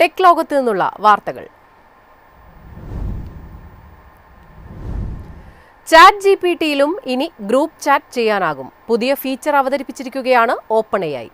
Tech ലോകത്ത് നിന്നുള്ള വാർത്തകൾ. ചാറ്റ് ജി പി ടിയിലും ഇനി ഗ്രൂപ്പ് ചാറ്റ് ചെയ്യാനാകും. പുതിയ ഫീച്ചർ അവതരിപ്പിച്ചിരിക്കുകയാണ് ഓപ്പൺ എ ഐ.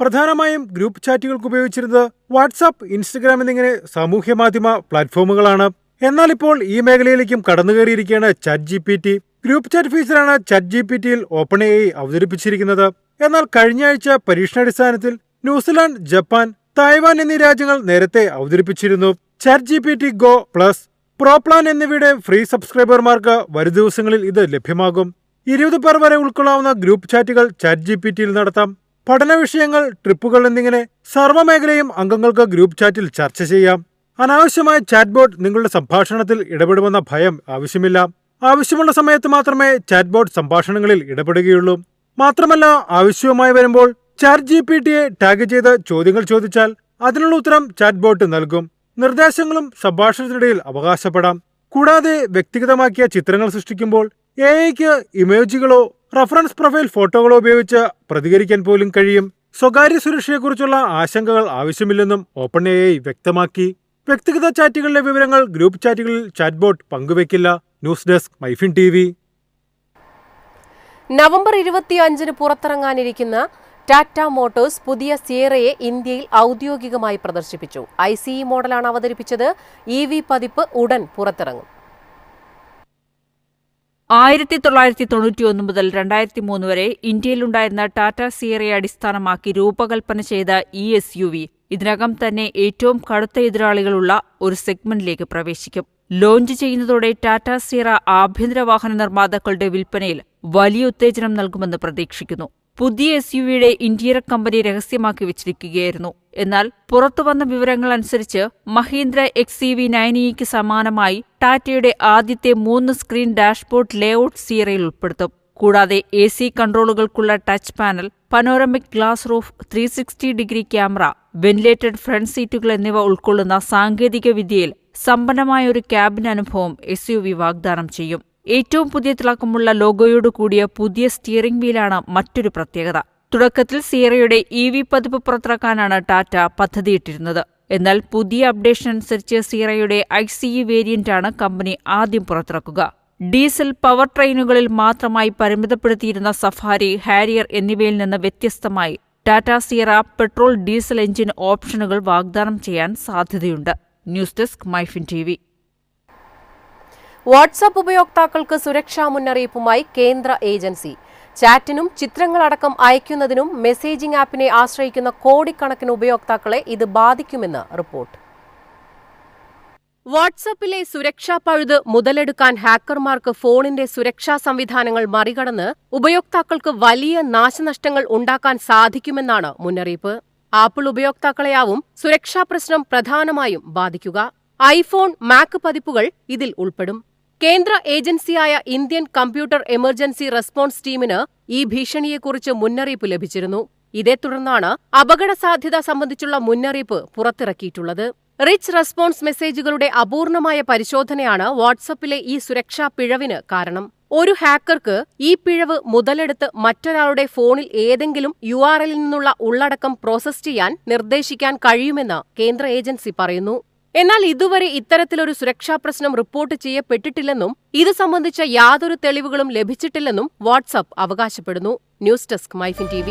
പ്രധാനമായും ഗ്രൂപ്പ് ചാറ്റുകൾക്ക് ഉപയോഗിച്ചിരുന്നത് വാട്സാപ്പ് ഇൻസ്റ്റഗ്രാം എന്നിങ്ങനെ സാമൂഹ്യ മാധ്യമ പ്ലാറ്റ്ഫോമുകളാണ്. എന്നാൽ ഇപ്പോൾ ഈ മേഖലയിലേക്കും കടന്നുകയറിയിരിക്കുകയാണ് Chat G P T. Group chat ഫീച്ചറാണ് chat G P ടിയിൽ ഓപ്പൺ എ ഐ അവതരിപ്പിച്ചിരിക്കുന്നത്. എന്നാൽ കഴിഞ്ഞ ആഴ്ച പരീക്ഷണാടിസ്ഥാനത്തിൽ ന്യൂസിലാൻഡ് ജപ്പാൻ തായ്വാൻ എന്നീ രാജ്യങ്ങൾ നേരത്തെ അവതരിപ്പിച്ചിരുന്നു. Chat G P T Go Plus pro plan എന്നിവയുടെ ഫ്രീ സബ്സ്ക്രൈബർമാർക്ക് വരും ദിവസങ്ങളിൽ ഇത് ലഭ്യമാകും. ഇരുപത് പേർ വരെ ഉൾക്കൊള്ളാവുന്ന ഗ്രൂപ്പ് ചാറ്റുകൾ ചാറ്റ് ജി പി ടിയിൽ നടത്താം. പഠന വിഷയങ്ങൾ ട്രിപ്പുകൾ എന്നിങ്ങനെ സർവമേഖലയും അംഗങ്ങൾക്ക് ഗ്രൂപ്പ് ചാറ്റിൽ ചർച്ച ചെയ്യാം. അനാവശ്യമായ ചാറ്റ് ബോർഡ് നിങ്ങളുടെ സംഭാഷണത്തിൽ ഇടപെടുമെന്ന ഭയം ആവശ്യമില്ല. ആവശ്യമുള്ള സമയത്ത് മാത്രമേ ചാറ്റ് ബോർഡ് സംഭാഷണങ്ങളിൽ ഇടപെടുകയുള്ളൂ. മാത്രമല്ല ആവശ്യവുമായി വരുമ്പോൾ ചാറ്റ് ജി പി ടിയെ ടാഗ് ചെയ്ത് ചോദ്യങ്ങൾ ചോദിച്ചാൽ അതിനുള്ള ഉത്തരം ചാറ്റ് ബോട്ട് നൽകും. നിർദ്ദേശങ്ങളും സംഭാഷണത്തിനിടയിൽ അവകാശപ്പെടാം. കൂടാതെ വ്യക്തിഗതമാക്കിയ ചിത്രങ്ങൾ സൃഷ്ടിക്കുമ്പോൾ എ ഐക്ക് ഇമേജുകളോ റഫറൻസ് പ്രൊഫൈൽ ഫോട്ടോകളോ ഉപയോഗിച്ച് പ്രതികരിക്കാൻ പോലും കഴിയും. സ്വകാര്യ സുരക്ഷയെക്കുറിച്ചുള്ള ആശങ്കകൾ ആവശ്യമില്ലെന്നും ഓപ്പൺ എ ഐ വ്യക്തമാക്കി. വ്യക്തിഗത ചാറ്റുകളിലെ വിവരങ്ങൾ ഗ്രൂപ്പ് ചാറ്റുകളിൽ chatbot പങ്കുവയ്ക്കില്ല. News desk MyFin T V. November ഇരുപത്തിയഞ്ചിന് പുറത്തിറങ്ങാനിരിക്കുന്ന ടാറ്റ മോട്ടോഴ്സ് പുതിയ സിയറയെ ഇന്ത്യയിൽ ഔദ്യോഗികമായി പ്രദർശിപ്പിച്ചു. ഐ സി ഇ മോഡലാണ് അവതരിപ്പിച്ചത്. ഇ വി പതിപ്പ് ഉടൻ പുറത്തിറങ്ങും. ആയിരത്തി തൊള്ളായിരത്തി തൊണ്ണൂറ്റിയൊന്ന് മുതൽ രണ്ടായിരത്തി മൂന്ന് വരെ ഇന്ത്യയിലുണ്ടായിരുന്ന ടാറ്റ സിയറയെ അടിസ്ഥാനമാക്കി രൂപകൽപ്പന ചെയ്ത ഇ എസ് യു വി ഇതിനകം തന്നെ ഏറ്റവും കടുത്ത എതിരാളികളുള്ള ഒരു സെഗ്മെന്റിലേക്ക് പ്രവേശിക്കും. ലോഞ്ച് ചെയ്യുന്നതോടെ ടാറ്റ സിയറ ആഭ്യന്തര വാഹന നിർമ്മാതാക്കളുടെ വിൽപ്പനയിൽ വലിയ ഉത്തേജനം നൽകുമെന്ന് പ്രതീക്ഷിക്കുന്നു. പുതിയ എസ് യു വിയുടെ ഇന്റീരിയർ കമ്പനി രഹസ്യമാക്കി വെച്ചിരിക്കുകയായിരുന്നു. എന്നാൽ പുറത്തുവന്ന വിവരങ്ങൾ അനുസരിച്ച് മഹീന്ദ്ര എക്സ് സി വി നയനിക്ക് സമാനമായി ടാറ്റയുടെ ആദ്യത്തെ മൂന്ന് സ്ക്രീൻ ഡാഷ്ബോർഡ് ലേഔട്ട് സീറയിൽ ഉൾപ്പെടുത്തും. കൂടാതെ A C കൺട്രോളുകൾക്കുള്ള touch panel panoramic glass roof three sixty degree camera ventilated front സീറ്റുകൾ എന്നിവ ഉൾക്കൊള്ളുന്ന സാങ്കേതിക വിദ്യയിൽ സമ്പന്നമായ ഒരു ക്യാബിൻ അനുഭവം എസ് യു വി വാഗ്ദാനം ചെയ്യും. ഏറ്റവും പുതിയ തിളക്കമുള്ള ലോഗോയോട് കൂടിയ പുതിയ സ്റ്റിയറിംഗ് വീലാണ് മറ്റൊരു പ്രത്യേകത. തുടക്കത്തിൽ സിയറയുടെ ഇ വി പതിപ്പ് പുറത്തിറക്കാനാണ് ടാറ്റ പദ്ധതിയിട്ടിരുന്നത്. എന്നാൽ പുതിയ അപ്ഡേഷൻ അനുസരിച്ച് സിയറയുടെ ഐ സി ഇ വേരിയന്റാണ് കമ്പനി ആദ്യം പുറത്തിറക്കുക. ഡീസൽ പവർ ട്രെയിനുകളിൽ മാത്രമായി പരിമിതപ്പെടുത്തിയിരുന്ന സഫാരി ഹാരിയർ എന്നിവയിൽ നിന്ന് വ്യത്യസ്തമായി Tata Sierra petrol diesel engine ഓപ്ഷനുകൾ വാഗ്ദാനം ചെയ്യാൻ സാധ്യതയുണ്ട്. News desk MyFin T WhatsApp ഉപയോക്താക്കൾക്ക് സുരക്ഷാ മുന്നറിയിപ്പുമായി കേന്ദ്ര ഏജൻസി. ചാറ്റിനും ചിത്രങ്ങളടക്കം അയക്കുന്നതിനും മെസ്സേജിംഗ് ആപ്പിനെ ആശ്രയിക്കുന്ന കോടിക്കണക്കിന് ഉപയോക്താക്കളെ ഇത് ബാധിക്കുമെന്ന് റിപ്പോർട്ട്. വാട്സാപ്പിലെ സുരക്ഷാ പഴുത് മുതലെടുക്കാൻ ഹാക്കർമാർക്ക് ഫോണിന്റെ സുരക്ഷാ സംവിധാനങ്ങൾ മറികടന്ന് ഉപയോക്താക്കൾക്ക് വലിയ നാശനഷ്ടങ്ങൾ ഉണ്ടാക്കാൻ സാധിക്കുമെന്നാണ് മുന്നറിയിപ്പ്. ആപ്പിൾ ഉപയോക്താക്കളെയാവും സുരക്ഷാ പ്രശ്നം പ്രധാനമായും ബാധിക്കുക. ഐഫോൺ മാക് പതിപ്പുകൾ ഇതിൽ ഉൾപ്പെടും. കേന്ദ്ര ഏജൻസിയായ ഇന്ത്യൻ കമ്പ്യൂട്ടർ എമർജൻസി റെസ്പോൺസ് ടീമിന് ഈ ഭീഷണിയെക്കുറിച്ച് മുന്നറിയിപ്പ് ലഭിച്ചിരുന്നു. ഇതേ തുടർന്നാണ് അപകട സാധ്യത സംബന്ധിച്ചുള്ള മുന്നറിയിപ്പ് പുറത്തിറക്കിയിട്ടുള്ളത്. റിച്ച് റെസ്പോൺസ് മെസ്സേജുകളുടെ അപൂർണമായ പരിശോധനയാണ് വാട്സപ്പിലെ ഈ സുരക്ഷാ പിഴവിന് കാരണം. ഒരു ഹാക്കർക്ക് ഈ പിഴവ് മുതലെടുത്ത് മറ്റൊരാളുടെ ഫോണിൽ ഏതെങ്കിലും യു ആർ നിന്നുള്ള ഉള്ളടക്കം പ്രോസസ് ചെയ്യാൻ നിർദ്ദേശിക്കാൻ കഴിയുമെന്ന് കേന്ദ്ര ഏജൻസി പറയുന്നു. എന്നാൽ ഇതുവരെ ഇത്തരത്തിലൊരു സുരക്ഷാ പ്രശ്നം റിപ്പോർട്ട് ചെയ്യപ്പെട്ടിട്ടില്ലെന്നും ഇത് സംബന്ധിച്ച യാതൊരു തെളിവുകളും ലഭിച്ചിട്ടില്ലെന്നും വാട്സ്ആപ്പ് അവകാശപ്പെടുന്നു. News desk MyFin T